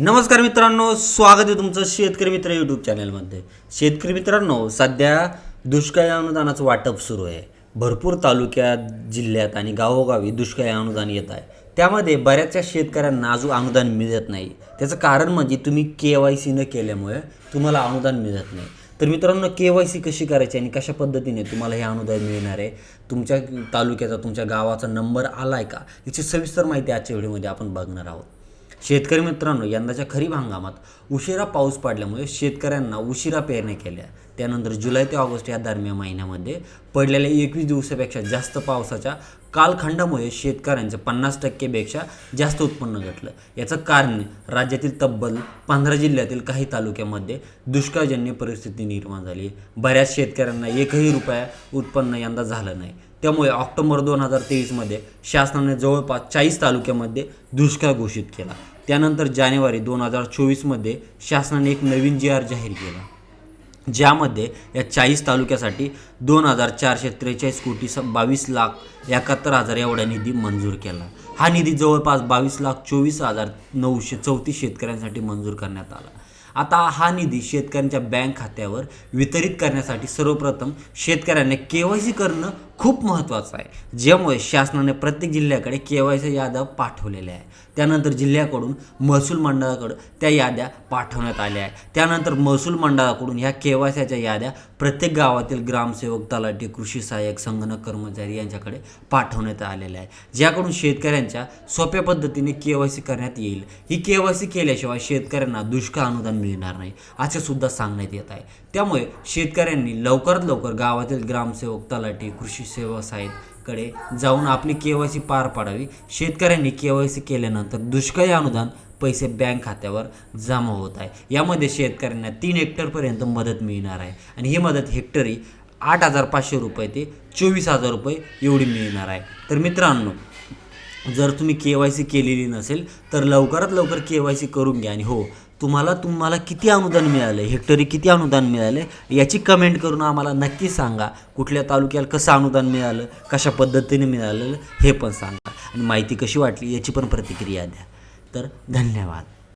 नमस्कार मित्रांनो स्वागत आहे तुमचं शेतकरी मित्र यूट्यूब चॅनलमध्ये शेतकरी मित्रांनो सध्या दुष्काळी अनुदानाचं वाटप सुरू आहे. भरपूर तालुक्यात जिल्ह्यात आणि गावोगावी दुष्काळी अनुदान येत आहे. त्यामध्ये बऱ्याचशा शेतकऱ्यांना अजून अनुदान मिळत नाही. त्याचं कारण म्हणजे तुम्ही के वाय सी न केल्यामुळे तुम्हाला अनुदान मिळत नाही. तर मित्रांनो के वाय सी कशी करायची आणि कशा पद्धतीने तुम्हाला हे अनुदान मिळणार आहे? तुमच्या तालुक्याचा तुमच्या गावाचा नंबर आला आहे का? याची सविस्तर माहिती आजच्या व्हिडिओमध्ये आपण बघणार आहोत. शेतकरी मित्रांनो यंदाच्या खरीप हंगामात उशिरा पाऊस पडल्यामुळे शेतकऱ्यांना उशिरा पेरण्या केल्या. त्यानंतर जुलै ते ऑगस्ट या दरम्यान महिन्यामध्ये पडलेल्या एकवीस दिवसापेक्षा जास्त पावसाच्या कालखंडामुळे शेतकऱ्यांचं पन्नास टक्केपेक्षा जास्त उत्पन्न घटलं. याचं कारण राज्यातील तब्बल पंधरा जिल्ह्यातील काही तालुक्यामध्ये दुष्काळजन्य परिस्थिती निर्माण झाली. बऱ्याच शेतकऱ्यांना एकही रुपया उत्पन्न यंदा झालं नाही. त्यामुळे ऑक्टोबर दोन हजार तेवीसमध्ये शासनाने जवळपास चाळीस तालुक्यामध्ये दुष्काळ घोषित केला. त्यानंतर जानेवारी दोन हजार चोवीसमध्ये शासनाने एक नवीन जी आर जाहीर केला. ज्यामध्ये या चाळीस तालुक्यासाठी दोन हजार चारशे त्रेचाळीस कोटी स बावीस लाख एकाहत्तर हजार एवढा निधी मंजूर केला. हा निधी जवळपास बावीस लाख चोवीस हजार नऊशे चौतीस शेतकऱ्यांसाठी मंजूर करण्यात आला. आता हा निधी शेतकऱ्यांच्या बँक खात्यावर वितरित करण्यासाठी सर्वप्रथम शेतकऱ्यांनी के वाय सी करणं खूप महत्त्वाचं आहे. ज्यामुळे शासनाने प्रत्येक जिल्ह्याकडे के वाय सी याद्या पाठवलेल्या आहे त्यानंतर जिल्ह्याकडून महसूल मंडळाकडं त्या याद्या पाठवण्यात आल्या आहे त्यानंतर महसूल मंडळाकडून ह्या के वाय सीच्या याद्या प्रत्येक गावातील ग्रामसेवक तलाठी कृषी सहाय्यक संगणक कर्मचारी यांच्याकडे पाठवण्यात आलेल्या आहे ज्याकडून शेतकऱ्यांच्या सोप्या पद्धतीने के वाय सी करण्यात येईल. ही के वाय सी केल्याशिवाय शेतकऱ्यांना दुष्काळ अनुदान मिळणार नाही असे सुद्धा सांगण्यात येत आहे. त्यामुळे शेतकऱ्यांनी लवकरात लवकर गावातील ग्रामसेवक तलाठी कृषी सेवा कडे जाऊन आपली के वाय सी पार पाडावी. शेतकऱ्यांनी के वाय सी केल्यानंतर दुष्काळी अनुदान पैसे बँक खात्यावर जमा होत आहे. यामध्ये शेतकऱ्यांना तीन हेक्टरपर्यंत मदत मिळणार आहे. आणि ही मदत हेक्टरी आठ हजार पाचशे रुपये ते चोवीस हजार रुपये एवढी मिळणार आहे. तर मित्रांनो जर तुम्ही के वाय सी केलेली नसेल तर लवकरात लवकर के वाय सी करून घ्या. आणि हो तुम्हाला तुम्हाला किती अनुदान मिळालं? हेक्टरी किती अनुदान मिळालं? याची कमेंट करून आम्हाला नक्की सांगा. कुठल्या तालुक्याला कसं अनुदान मिळालं? कशा पद्धतीने मिळालं? हे पण सांगा. आणि माहिती कशी वाटली याची पण प्रतिक्रिया द्या. तर धन्यवाद.